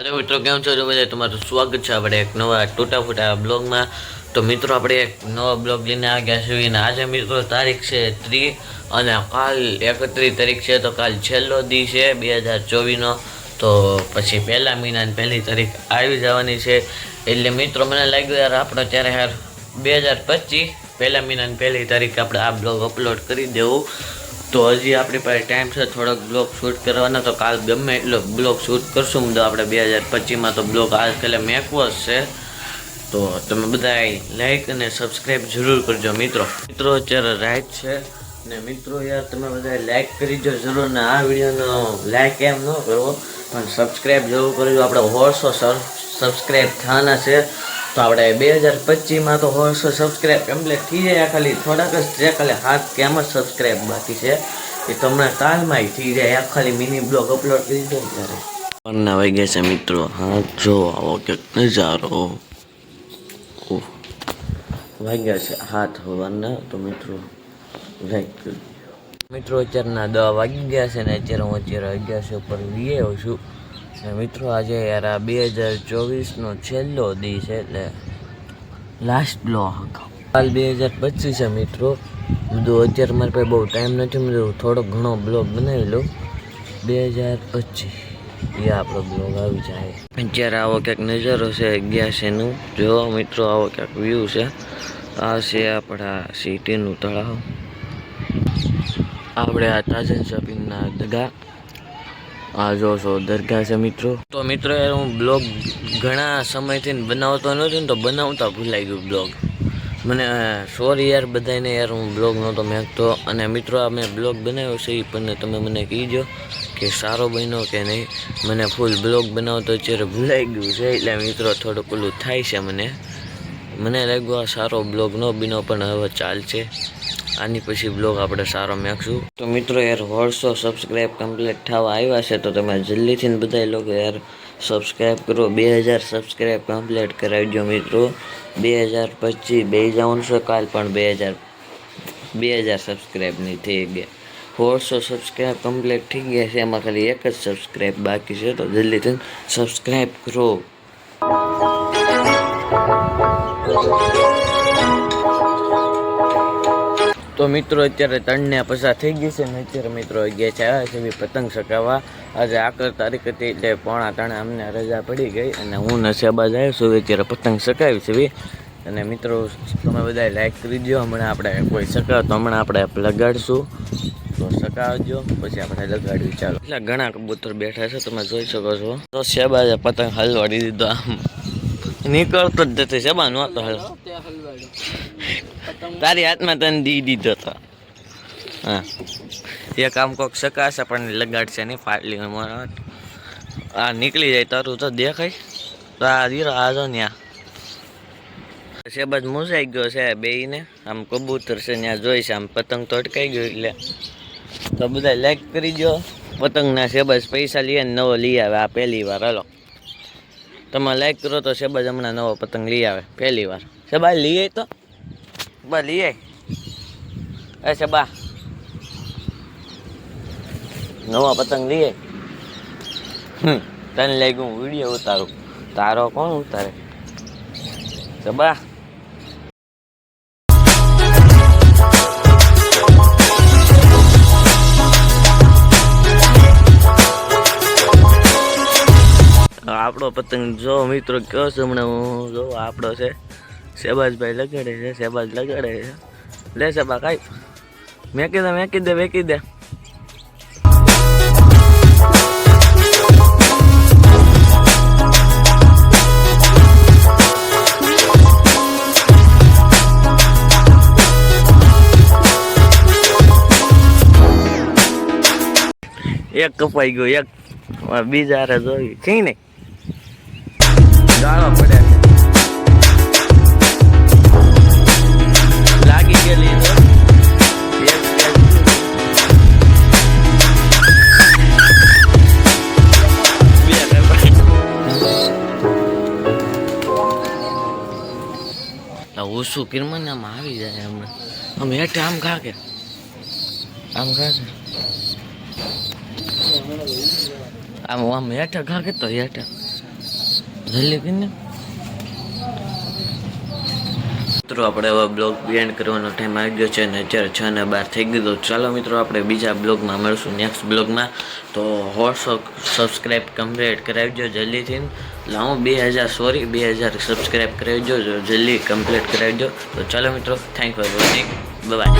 અરે મિત્રો, કેમ છો જો બધા તમારું સ્વાગત છે આપણે એક નવા ટૂટા ફૂટા બ્લોગમાં. તો મિત્રો, આપણે એક નવા બ્લોગ લઈને આ ગયા છીએ અને આજે મિત્રો તારીખ છે ત્રી અને કાલ એકત્રીસ તારીખ છે, તો કાલ છેલ્લો દી છે બે હજાર ચોવીસનો. તો પછી પહેલા મહિનાની પહેલી તારીખ આવી જવાની છે. એટલે મિત્રો, મને લાગ્યું યાર આપણે ત્યારે યાર બે હજાર પચીસ, પહેલા મહિનાની પહેલી તારીખ આપણે આ બ્લોગ અપલોડ કરી દેવું. તો હજી આપણી પાસે ટાઈમ છે, થોડોક બ્લોગ શૂટ કરવાનો. તો કાલ ગમે એટલો બ્લોગ શૂટ કરશું. તો આપણે બે હજાર પચીસમાં તો બ્લોગ આજકાલે મેકવો જ છે. તો તમે બધા લાઈક અને સબસ્ક્રાઈબ જરૂર કરજો મિત્રો. મિત્રો, અત્યારે રાઈટ છે ને મિત્રો યાર તમે બધા લાઈક કરી જો જરૂર ને આ વિડીયોનો લાઈક એમ ન કરવો. પણ સબસ્ક્રાઈબ જરૂર કરજો. આપણે હોળસો સબસ્ક્રાઈબ થવાના છે. તો આપણે બે હજાર પચીસમાં તો હોળસો સબસ્ક્રાઈબ કમ્પ્લીટ થઈ જાય. ખાલી થોડાક જ છે. ખાલી હાથ કેમ જ સબસ્ક્રાઈબ બાકી છે? એ તમને કાલમાં થઈ જાય. આ ખાલી મિની બ્લોગ અપલોડ કરી દો ને ત્યારે. પરના વાગ્યા છે મિત્રો. હા, જો આવો કે નજારો. વાગ્યા છે હાથ હોવાના. તો મિત્રો લાઈક મિત્રો, અત્યારના દવા વાગી ગયા છે ને અત્યારે હું અત્યારે અગિયારસો ઉપર વીએ છું. ને મિત્રો, આજે યાર આ બે હજાર ચોવીસનો છેલ્લો દી છે એટલે લાસ્ટ બ્લોગ કાલ બે હજાર પચીસ છે મિત્રો. બધું અત્યારે મારી પાસે બહુ ટાઈમ નથી બધું થોડો ઘણો બ્લોગ બનાવી લઉં. બે હજાર પચીસ, એ આપણો બ્લોગ આવી જાય. અત્યારે આવો ક્યાંક નજારો છે અગિયારસેનું જો મિત્રો, આવો ક્યાંક વ્યૂ છે. આ છે આપણા સિટીનું તળાવ. આપણે આ તાજન શોપિંગના દગા. આ જો છો, દરગાહ છે મિત્રો. તો મિત્રો યાર હું બ્લોગ ઘણા સમયથી બનાવતો નથી ને તો બનાવતા ભૂલાઈ ગયું બ્લોગ. મને સોરી યાર બધાને યાર, હું બ્લોગ નહોતો મેંકતો. અને મિત્રો, આ મેં બ્લોગ બનાવ્યો છે એ પણ તમે મને કહીજો કે સારો બન્યો કે નહીં. મને ફૂલ બ્લોગ બનાવતો અત્યારે ભૂલાઈ ગયું છે, એટલે મિત્રો, થોડુંક ઓલું થાય છે મને. મને લાગ્યું આ સારો બ્લોગ ન બન્યો, પણ હવે ચાલશે. આની પછી બ્લોગ આપણે સારો મેકશું. તો મિત્રો યાર વર્ષો સબસ્ક્રાઈબ કમ્પ્લીટ થવા આવ્યા છે, તો તમે જલ્દીથી બધા લોકો યાર સબસ્ક્રાઈબ કરો. બે હજાર સબસ્ક્રાઈબ કમ્પ્લીટ કરાવજો મિત્રો. બે હજાર પચીસ, બે જવાનું કાલ પણ બે હજાર બે હજાર સબસ્ક્રાઈબની થઈ ગયા. ફોરસો સબસ્ક્રાઈબ કમ્પ્લીટ થઈ ગયા છે, એમાં ખાલી એક જ સબસ્ક્રાઈબ બાકી છે, તો જલ્દીથી સબસ્ક્રાઈબ કરો. તો મિત્રો, અત્યારે ત્રણને પસાર થઈ ગઈ છે અને અત્યારે મિત્રો અગિયાર આવ્યા છે બી પતંગ સકાવવા આજે આકર તારીખ હતી એટલે પોણા ત્રણે અમને રજા પડી ગઈ અને હું નશેબાજ આવ્યો છું અત્યારે પતંગ ચગાવી છે બી. અને મિત્રો, તમે બધા લાઈક કરી દો હમણાં આપણે કોઈ ચગાવ તો હમણાં આપણે લગાડશું. તો ચગાવજો પછી આપણે લગાડ્યું ચાલો. એટલે ઘણા કબૂતર બેઠા છે, તમે જોઈ શકો છો. તો શેબાજે પતંગ હલવાડી દીધો આમ. નીકળતો જ નથી શેબા નહોતો હલ. તારી હાથમાં તને દી દીધો તો. હા. એ કામ કોક શકાશે, પણ લગાડશે નહીં, ફાટલી આ નીકળી જાય, તારું તો દેખાય. તો આ દીરો આજો ન્યા. શેબાજ મૂસાઈ ગયો છે, બેયને. આમ કબૂતર છે ત્યાં જોઈશ આમ પતંગ તો અટકાઈ ગયો એટલે. તો બધા લાઈક કરી દો પતંગના શેબાજ પૈસા લઈએ નવો લઈ આવે, આ પહેલી વાર, હાલો. તમે લાઈક કરો તો શેબાજ હમણાં નવો પતંગ લઈ આવે, પહેલી વાર. શેબા લઈ આવી તો. બા લઈ આવી એ શેબા નવા પતંગ લઈ આવી તને લાગ્યું વીડિયો ઉતારું. તારો કોણ ઉતારે? શેબા આપણો પતંગ જો મિત્રો કયો છે હમણાં? હું જો આપણો છે. શેબાજભાઈ લગાડે છે શેબાજ લગાડે છે. લે શેબા કાંઈ. મેકી દે મેકી દે મેકી દે. એક કપાઈ ગયો, એક. બીજા હારે જોઈ કઈ ને ગાળો પડે. છે લાગી ગયેલી. આ ઓછું કિરમન આમ આવી જાય એમને આમ હેઠે આમ ખા કે આમ ખા કે આમ આમ હેઠે ખા કે તો હેઠે. જલ્દી કરીને મિત્રો, આપણે હવે બ્લોગ એન્ડ કરવાનો ટાઈમ આવી ગયો છે અને અત્યારે છ ને બાર થઈ ગયો ચાલો મિત્રો, આપણે બીજા બ્લોગમાં મળશું નેક્સ્ટ બ્લોગમાં. તો હોર્સો સબસ્ક્રાઈબ કમ્પ્લીટ કરાવજો જલ્દીથી. એટલે હું બે હજાર સોરી બે હજાર સબસ્ક્રાઈબ કરાવજો દો જલ્દી કમ્પ્લીટ કરાવજો. તો ચાલો મિત્રો થેન્ક ફોર વોચિંગ બાય